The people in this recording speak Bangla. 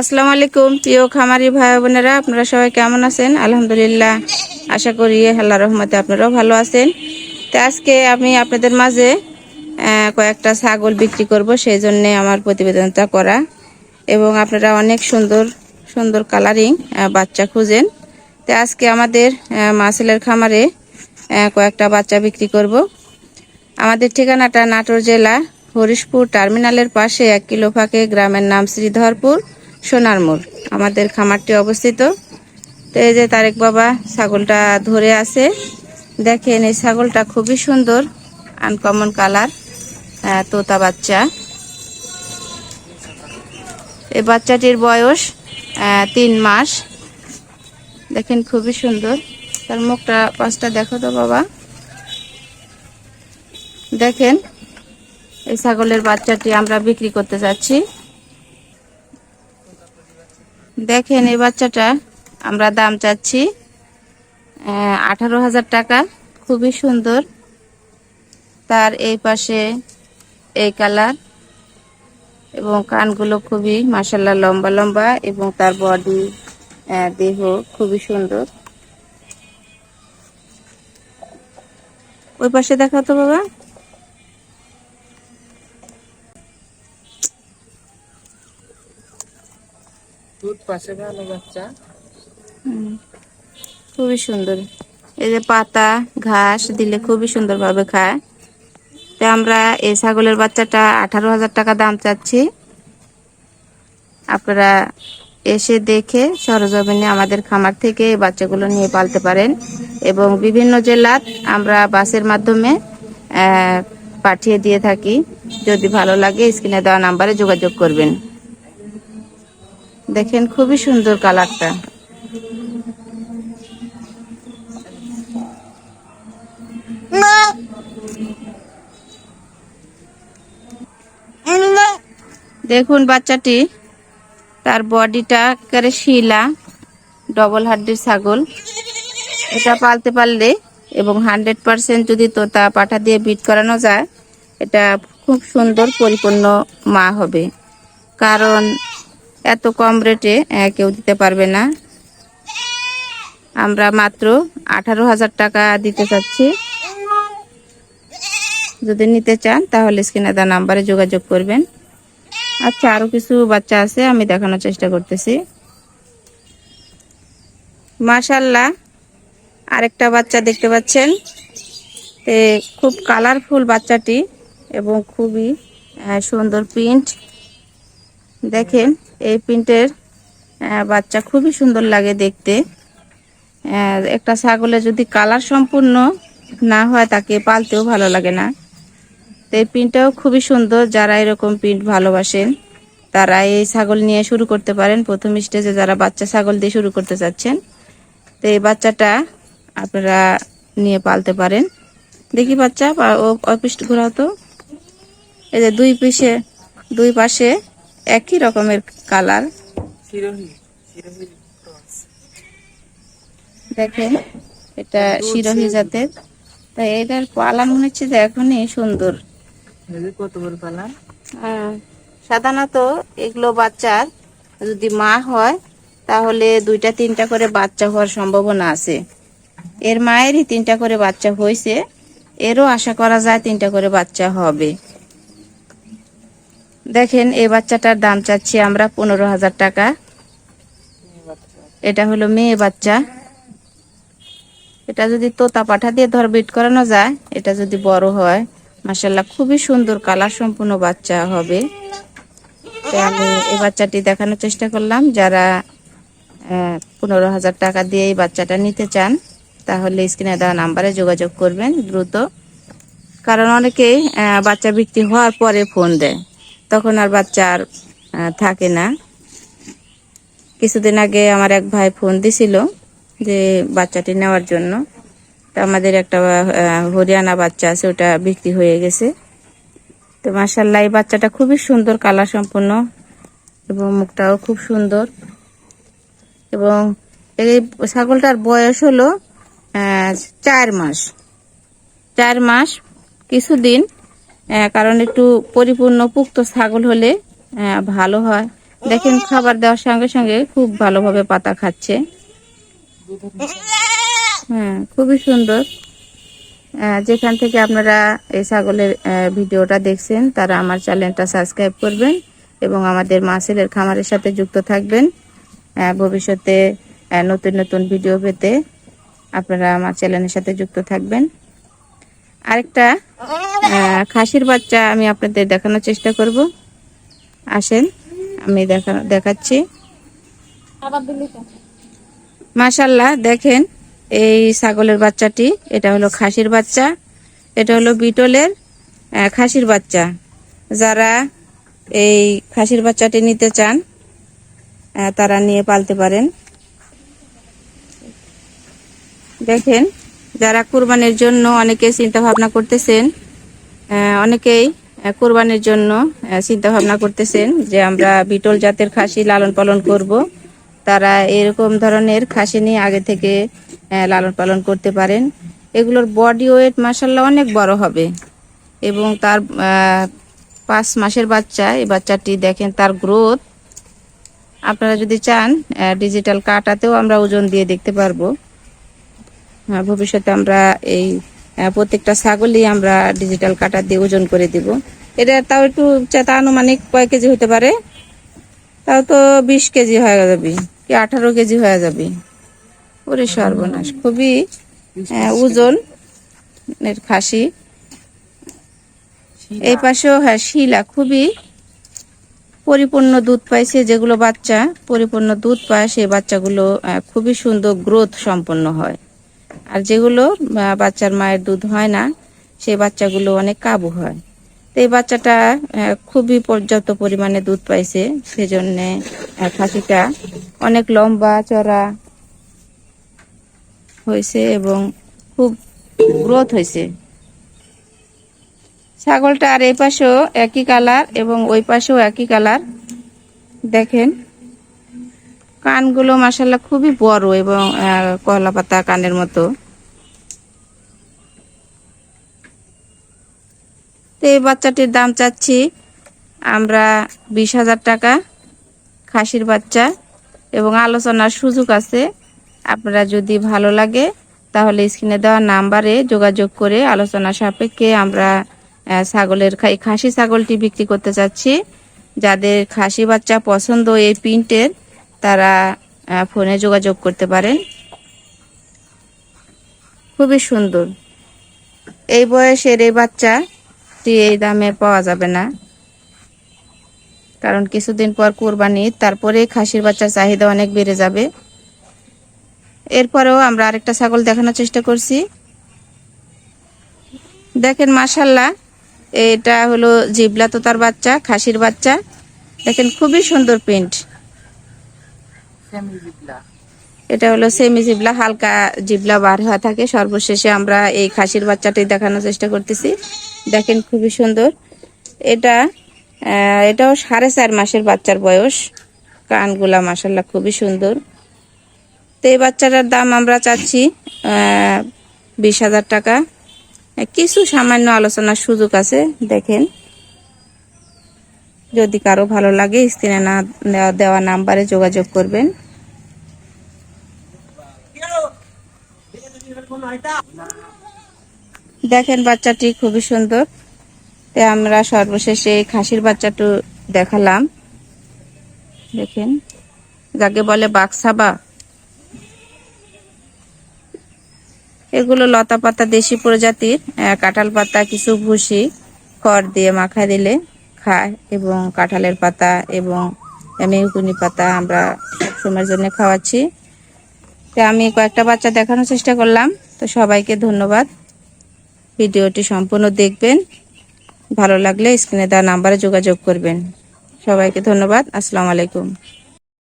আসসালামু আলাইকুম, প্রিয় খামারি ভাই বোনেরা, আপনারা সবাই কেমন আছেন? আলহামদুলিল্লাহ, আশা করি আল্লাহ রহমতে আপনারাও ভালো আছেন। তো আজকে আমি আপনাদের মাঝে কয়েকটা ছাগল বিক্রি করব সেই জন্য আমার প্রতিবেদনটা করা। এবং আপনারা অনেক সুন্দর সুন্দর কালারিং বাচ্চা খুঁজেন। তো আজকে আমাদের মাসেলের খামারে কয়েকটা বাচ্চা বিক্রি করব। আমাদের ঠিকানাটা নাটোর জেলা, হরিশপুর টার্মিনালের পাশে এক কিলো ফাঁকে, গ্রামের নাম শ্রীধরপুর। সোনারমোড় আমাদের খামারটি অবস্থিত। তো এই যে তারেক বাবা ছাগলটা ধরে আছে। দেখেন এই ছাগলটা খুবই সুন্দর আনকমন কালার তোতা বাচ্চা। এই বাচ্চাটির বয়স তিন মাস। দেখেন খুবই সুন্দর। তার মুখটা পাঁচটা দেখো তো বাবা। দেখেন এই ছাগলের বাচ্চাটি আমরা বিক্রি করতে যাচ্ছি। দেখেন এই বাচ্চাটা, আমরা দাম চাচ্ছি আঠারো হাজার টাকা, খুবই সুন্দর। তার এই পাশে এই কালার এবং কানগুলো খুবই মাসাল্লাহ লম্বা লম্বা এবং তার বডি দেহ খুবই সুন্দর। ওই পাশে দেখা তো বাবা। দুধ পাশে ভালো বাচ্চা। খুবই সুন্দর। এই যে পাতা, ঘাস দিলে খুবই সুন্দরভাবে খায়। তো আমরা এই ছাগলের বাচ্চাটা আঠারো হাজার টাকা দাম চাচ্ছি। আপনারা এসে দেখে সরজমিনে আমাদের খামার থেকে এই বাচ্চাগুলো নিয়ে পালতে পারেন এবং বিভিন্ন জেলার আমরা বাসের মাধ্যমে পাঠিয়ে দিয়ে থাকি। যদি ভালো লাগে, স্ক্রিনে দেওয়া নাম্বারে যোগাযোগ করবেন। দেখেন খুবই সুন্দর কালারটা। দেখুন বাচ্চাটি, তার বডিটা একেবারে শিলা ডবল হাড্ডির ছাগল। এটা পালতে পারলে এবং হান্ড্রেড পার্সেন্ট যদি তোতা পাঠা দিয়ে বিট করানো যায়, এটা খুব সুন্দর পরিপূর্ণ মা হবে। কারণ এত কম রেটে কেউ দিতে পারবে না। আমরা মাত্র আঠারো হাজার টাকা দিতে চাচ্ছি। যদি নিতে চান, তাহলে স্ক্রিনে দেওয়া নাম্বারে যোগাযোগ করবেন। আচ্ছা আরও কিছু বাচ্চা আছে, আমি দেখানোর চেষ্টা করতেছি। মাশাল্লাহ, আরেকটা বাচ্চা দেখতে পাচ্ছেন। তে, খুব কালারফুল বাচ্চাটি এবং খুবই সুন্দর প্রিন্ট দেখেন, এই প্রিন্টের বাচ্চা খুবই সুন্দর লাগে দেখতে। একটা ছাগলে যদি কালার সম্পূর্ণ না হয়, তাকে পালতেও ভালো লাগে না। তো এই প্রিন্টটাও খুবই সুন্দর, যারা এরকম প্রিন্ট ভালোবাসেন, তারা এই ছাগল নিয়ে শুরু করতে পারেন। প্রথম স্টেজে যারা বাচ্চা ছাগল দিয়ে শুরু করতে চাচ্ছেন, তো এই বাচ্চাটা আপনারা নিয়ে পালতে পারেন। দেখি বাচ্চা ও অপিষ্ট ঘোরাও তো। এই যে দুই পিসে, দুই পাশে একই রকমের কালার। দেখেন এটা শিরোহী জাতের। তাই এটার পালা মনে হচ্ছে যে এখনই সুন্দর। কত বড় পালা। হ্যাঁ, সাধারণত এগুলো বাচ্চার যদি মা হয় তাহলে দুইটা তিনটা করে বাচ্চা হওয়ার সম্ভাবনা আছে। এর মায়েরই তিনটা করে বাচ্চা হয়েছে। এরও আশা করা যায় তিনটা করে বাচ্চা হবে। দেখেন, এই বাচ্চাটার দাম চাচ্ছি আমরা পনেরো হাজার টাকা। এটা হলো মেয়ে বাচ্চা। এটা যদি তোতা পাঠা দিয়ে ধর বিট করানো যায়, এটা যদি বড় হয় মাসাল্লাহ খুবই সুন্দর কালার সম্পূর্ণ বাচ্চা হবে। আমি এই বাচ্চাটি দেখানোর চেষ্টা করলাম। যারা পনেরো হাজার টাকা দিয়ে এই বাচ্চাটা নিতে চান, তাহলে স্ক্রিনে দেওয়া নাম্বারে যোগাযোগ করবেন দ্রুত। কারণ অনেকেই বাচ্চা বিক্রি হওয়ার পরে ফোন দেয়। তখন আর বাচ্চা আর থাকে না। কিছুদিন আগে আমার এক ভাই ফোন দিছিল যে বাচ্চাটি নেওয়ার জন্য। তো আমাদের একটা হরিয়ানা বাচ্চা আছে, ওটা বিক্রি হয়ে গেছে। তো মাসাল্লাহ এই বাচ্চাটা খুবই সুন্দর কালার সম্পূর্ণ এবং মুখটাও খুব সুন্দর। এবং এই ছাগলটার বয়স হলো চার মাস। চার মাস, কিছুদিন কারণ একটু পরিপূর্ণ পুক্ত ছাগল হলে ভালো হয়। দেখেন, খাবার দেওয়ার সঙ্গে সঙ্গে খুব ভালোভাবে পাতা খাচ্ছে। হ্যাঁ খুবই সুন্দর। যেখান থেকে আপনারা এই ছাগলের ভিডিওটা দেখছেন, তারা আমার চ্যানেলটা সাবস্ক্রাইব করবেন এবং আমাদের মাসেলের খামারের সাথে যুক্ত থাকবেন। ভবিষ্যতে নতুন নতুন ভিডিও পেতে আপনারা আমার চ্যানেলের সাথে যুক্ত থাকবেন। আরেকটা খাসির বাচ্চা আমি আপনাদের দেখানোর চেষ্টা করব। আসেন, আমি দেখা, দেখাচ্ছি। মাশাল্লাহ দেখেন এই ছাগলের বাচ্চাটি, এটা হলো খাসির বাচ্চা, এটা হলো বিটলের খাসির বাচ্চা। যারা এই খাসির বাচ্চাটি নিতে চান তারা নিয়ে পালতে পারেন। দেখেন, যারা কুরবানির জন্য অনেকে চিন্তা ভাবনা করতেছেন অনেকেই কোরবানির জন্য চিন্তা ভাবনা করতেছেন যে আমরা বিটল জাতের খাসি লালন পালন করব। তারা এরকম ধরনের খাসি নিয়ে আগে থেকে লালন পালন করতে পারেন। এগুলোর বডি ওয়েট মাসাল্লাহ অনেক বড় হবে। এবং তার পাঁচ মাসের বাচ্চা, এই বাচ্চাটি দেখেন তার গ্রোথ আপনারা যদি চান ডিজিটাল কাটাতেও আমরা ওজন দিয়ে দেখতে পারব। ভবিষ্যতে আমরা এই প্রত্যেকটা ছাগলই আমরা ডিজিটাল কাটার দিয়ে ওজন করে দিব। এটা তাও একটু চেতা আনুমানিক কয় কেজি হতে পারে? তাও তো বিশ কেজি হয়ে যাবে কি আঠারো কেজি হয়ে যাবে। ওরে সর্বনাশ খুবই ওজন এর খাসি। এই পাশেও হ্যাঁ শিলা খুবই পরিপূর্ণ দুধ পাইছে যেগুলো বাচ্চা পরিপূর্ণ দুধ পায় সেই বাচ্চাগুলো খুবই সুন্দর গ্রোথ সম্পন্ন হয়। আর যেগুলো বাচ্চার মায়ের দুধ হয় না, সেই বাচ্চাগুলো অনেক কাবু হয়। তো এই বাচ্চাটা খুবই পর্যাপ্ত পরিমাণে দুধ পাইছে, সেজন্যে খাসিটা অনেক লম্বা, চড়া হয়েছে এবং খুব গ্রোথ হয়েছে ছাগলটা আর এই পাশেও একই কালার এবং ওই পাশেও একই কালার। দেখেন। কানগুলো মাসাল্লাহ খুবই বড় এবং কলা পাতা কানের মতো। তো এই বাচ্চাটির দাম চাচ্ছি আমরা বিশ হাজার টাকা, খাসির বাচ্চা। এবং আলোচনার সুযোগ আছে, আপনারা যদি ভালো লাগে, তাহলে স্ক্রিনে দেওয়া নাম্বারে যোগাযোগ করে আলোচনা সাপেক্ষে আমরা ছাগলের খা- এই খাসি ছাগলটি বিক্রি করতে চাচ্ছি। যাদের খাসি বাচ্চা পছন্দ এই প্রিন্টের তারা ফোনে যোগাযোগ করতে পারেন। খুবই সুন্দর। এই বয়সের এই বাচ্চাটি এই দামে পাওয়া যাবে না। কারণ কিছুদিন পর কোরবানি, তারপরে খাসির বাচ্চার চাহিদা অনেক বেড়ে যাবে। এরপরেও আমরা আরেকটা ছাগল দেখানোর চেষ্টা করছি। দেখেন মাসাল্লাহ এটা হলো জিবলা তোতার বাচ্চা, খাসির বাচ্চা। দেখেন, খুবই সুন্দর প্রিন্ট। এটা হলো সেমি জিবলা হালকা জিবলা বার হয়ে থাকে। সর্বশেষে আমরা এই খাসির বাচ্চাটি দেখানোর চেষ্টা করতেছি। দেখেন খুবই সুন্দর। এটা এটাও সাড়ে চার মাসের বাচ্চার বয়স। কানগুলা মাসাল্লাহ খুবই সুন্দর। তো এই বাচ্চাটার দাম আমরা চাচ্ছি বিশ হাজার টাকা। কিছু সামান্য আলোচনার সুযোগ আছে, দেখেন। যদি কারও ভালো লাগে, স্ক্রিনে না দেওয়া- নাম্বারে যোগাযোগ করবেন। দেখেন, বাচ্চাটি খুবই সুন্দর। তো আমরা সর্বশেষে খাসির বাচ্চাটা দেখালাম। দেখেন, যাকে বলে বাক্সাবা। এগুলো লতা পাতা দেশি প্রজাতির কাঁঠাল পাতা, কিছু ভুসি, খড় দিয়ে মাখা দিলে। খায় এবং কাঁঠালের পাতা এবং মেহগুনি পাতা আমরা সবসময়ের জন্য খাওয়াচ্ছি। তো আমি কয়েকটা বাচ্চা দেখানোর চেষ্টা করলাম। তো সবাইকে ধন্যবাদ। ভিডিওটি সম্পূর্ণ দেখবেন। ভালো লাগলে স্ক্রিনে দেওয়া নাম্বারে যোগাযোগ করবেন। সবাইকে ধন্যবাদ। আসসালামু আলাইকুম।